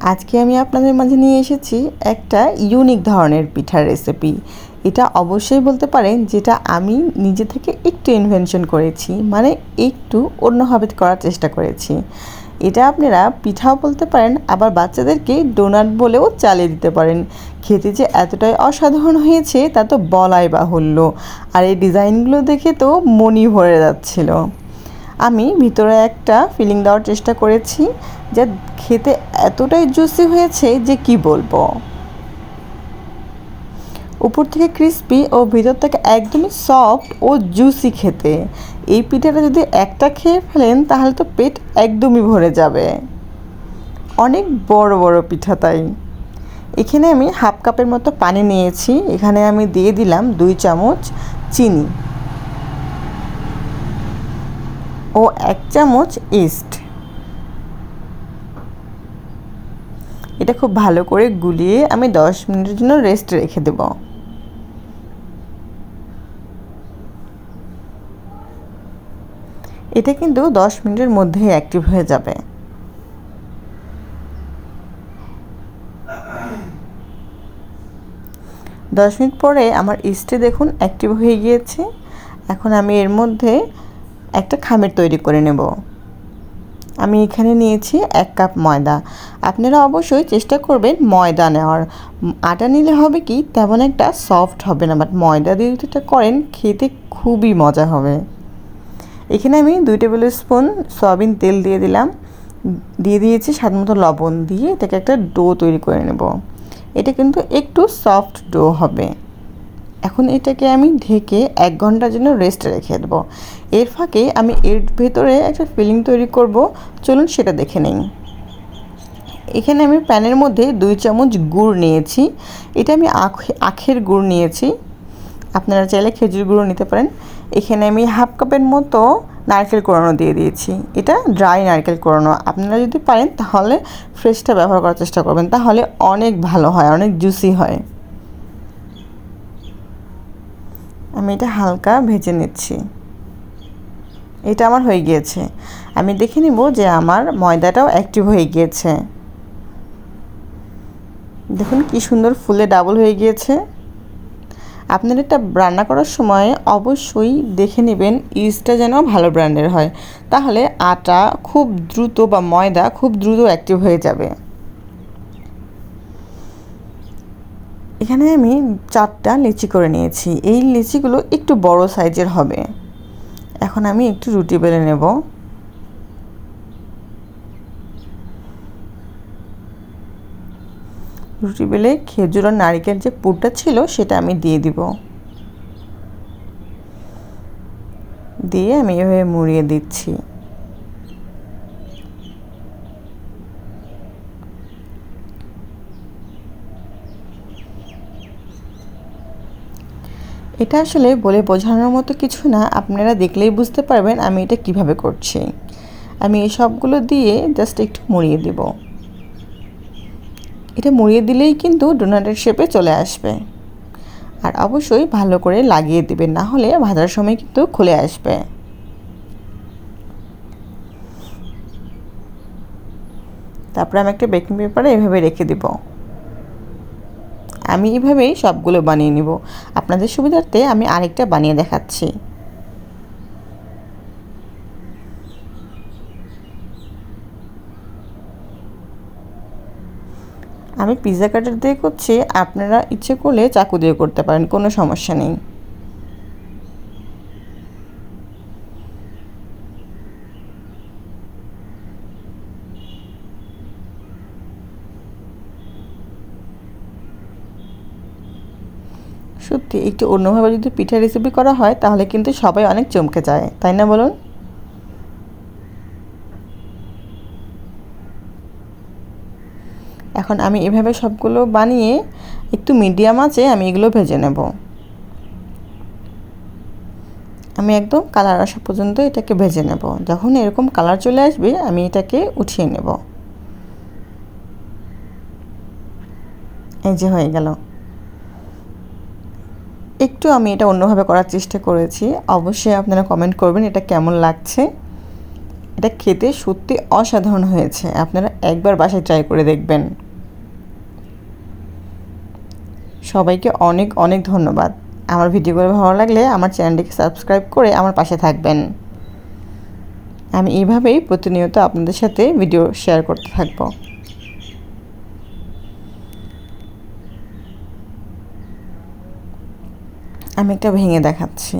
আজকে আমি আপনাদের মাঝে নিয়ে এসেছি একটা ইউনিক ধরনের পিঠার রেসিপি এটা অবশ্যই বলতে পারেন যেটা আমি নিজে থেকে একটু ইনভেনশন করেছি মানে একটু অন্যভাবে করার চেষ্টা করেছি। এটা আপনারা পিঠাও বলতে পারেন, আবার বাচ্চাদেরকে ডোনাট বলেও চালিয়ে দিতে পারেন। খেতে যে এতটাই অসাধারণ হয়েছে, তা তো বলাই বাহুল্য। আর এই ডিজাইনগুলো দেখে তো মনি ভরে যাচ্ছিল। আমি ভিতরে একটা ফিলিং দেওয়ার চেষ্টা করেছি যা খেতে এতটাই জুসি হয়েছে যে কি বলব। উপর থেকে ক্রিস্পি ও ভিতর থেকে একদমই সফট ও জুসি খেতে। এই পিঠাটা যদি একটা খেয়ে ফেলেন, তাহলে তো পেট একদমই ভরে যাবে। অনেক বড় বড় পিঠা তাই। এখানে আমি হাফ কাপের মতো পানি নিয়েছি। এখানে আমি দিয়ে দিলাম দুই চামচ চিনি। ও এক চামচ ইস্ট। এটা খুব ভালো করে গুলিয়ে আমি দশ মিনিটের জন্য রেস্ট রেখে দেব। এটা কিন্তু দশ মিনিটের মধ্যেই অ্যাক্টিভ হয়ে যাবে। দশ মিনিট পরে আমার ইস্টে দেখুন অ্যাক্টিভ হয়ে গিয়েছে। এখন আমি এর মধ্যে একটা খামের তৈরি করে নেব। আমি এখানে নিয়েছি এক কাপ ময়দা। আপনারা অবশ্যই চেষ্টা করবেন ময়দা নেওয়ার। আটা নিলে হবে কি, তেমন একটা সফট হবে না বাট ময়দা দিয়ে যদি এটা করেন, খেতে খুবই মজা হবে। এখানে আমি দুই টেবিল স্পুন সয়াবিন তেল দিয়ে দিলাম। দিয়ে দিয়েছি মতো লবণ দিয়ে এটাকে একটা ডো তৈরি করে নেব। এটা কিন্তু একটু সফট ডো হবে। এখন এটাকে আমি ঢেকে এক ঘণ্টার জন্য রেস্ট রেখে দেবো। এর ফাঁকে আমি এর ভেতরে একটা ফিলিং তৈরি করব। চলুন সেটা দেখে নিই। এখানে আমি প্যানের মধ্যে দুই চামচ গুড় নিয়েছি। এটা আমি আখ, আখের গুড় নিয়েছি। আপনারা চাইলে খেজুর গুঁড়ো নিতে পারেন। এখানে আমি হাফ কাপের মতো নারকেল কোড়ানো দিয়ে দিয়েছি। এটা ড্রাই নারকেল কোড়ানো আপনারা যদি পারেন তাহলে ফ্রেশটা ব্যবহার করার চেষ্টা করবেন। তাহলে অনেক ভালো হয়, অনেক জুসি হয়। আমি এটা হালকা ভেজে নিচ্ছি। এটা আমার হয়ে গিয়েছে। আমি দেখে নিব যে আমার ময়দাটাও অ্যাক্টিভ হয়ে গিয়েছে। দেখুন কি সুন্দর ফুলে ডাবল হয়ে গিয়েছে। আপনারা এটা রান্না করার সময় অবশ্যই দেখে নেবেন ইস্টটা যেন ভালো ব্র্যান্ডের হয়। তাহলে আটা খুব দ্রুত বা ময়দা খুব দ্রুত অ্যাক্টিভ হয়ে যাবে। এখানে আমি চারটা লিচি করে নিয়েছি। এই লিচিগুলো একটু বড় সাইজের হবে। এখন আমি একটু রুটি বেলে নেব। রুটি বেলে খেজুর আর নারিকেল যে পুরটা ছিল, সেটা আমি দিয়ে দিব। দিয়ে আমি এভাবে মুড়িয়ে দিচ্ছি। এটা আসলে বলে বোঝানোর মতো কিছু না, আপনারা দেখলেই বুঝতে পারবেন আমি এটা কীভাবে করছি। আমি এই সবগুলো দিয়ে জাস্ট একটু মুড়িয়ে দেব। এটা মুড়িয়ে দিলেই কিন্তু ডোনাটের শেপে চলে আসবে। আর অবশ্যই ভালো করে লাগিয়ে দেবেন, না হলে ভাজার সময় কিন্তু খুলে আসবে। তারপরে আমি একটা বেকিং পেপারে এভাবে রেখে দেবো। আমি এভাবেই সবগুলো বানিয়ে নিব। আপনাদের সুবিধার্থে আমি আরেকটা বানিয়ে দেখাচ্ছি। আমি পিৎজা কাটার দিয়ে করছি, আপনারা ইচ্ছে করলে চাকু দিয়ে করতে পারেন, কোনো সমস্যা নেই। সত্যি, একটু অন্যভাবে যদি পিঠা রেসিপি করা হয়, তাহলে কিন্তু সবাই অনেক চমকে যায়, তাই না বলুন? এখন আমি এভাবে সবগুলো বানিয়ে একটু মিডিয়াম আছে আমি এগুলো ভেজে নেব। আমি একদম কালার আসা পর্যন্ত এটাকে ভেজে নেব। যখন এরকম কালার চলে আসবে, আমি এটাকে উঠিয়ে নেব। এই যে হয়ে গেল। একটু আমি এটা অন্যভাবে করার চেষ্টা করেছি। অবশ্যই আপনারা কমেন্ট করবেন এটা কেমন লাগছে। এটা খেতে সত্যি অসাধারণ হয়েছে। আপনারা একবার বাসায় ট্রাই করে দেখবেন। সবাইকে অনেক অনেক ধন্যবাদ। আমার ভিডিওগুলো ভালো লাগলে আমার চ্যানেলটিকে সাবস্ক্রাইব করে আমার পাশে থাকবেন। আমি এইভাবেই প্রতিনিয়ত আপনাদের সাথে ভিডিও শেয়ার করতে থাকব। আমি একটা ভেঙে দেখাচ্ছি।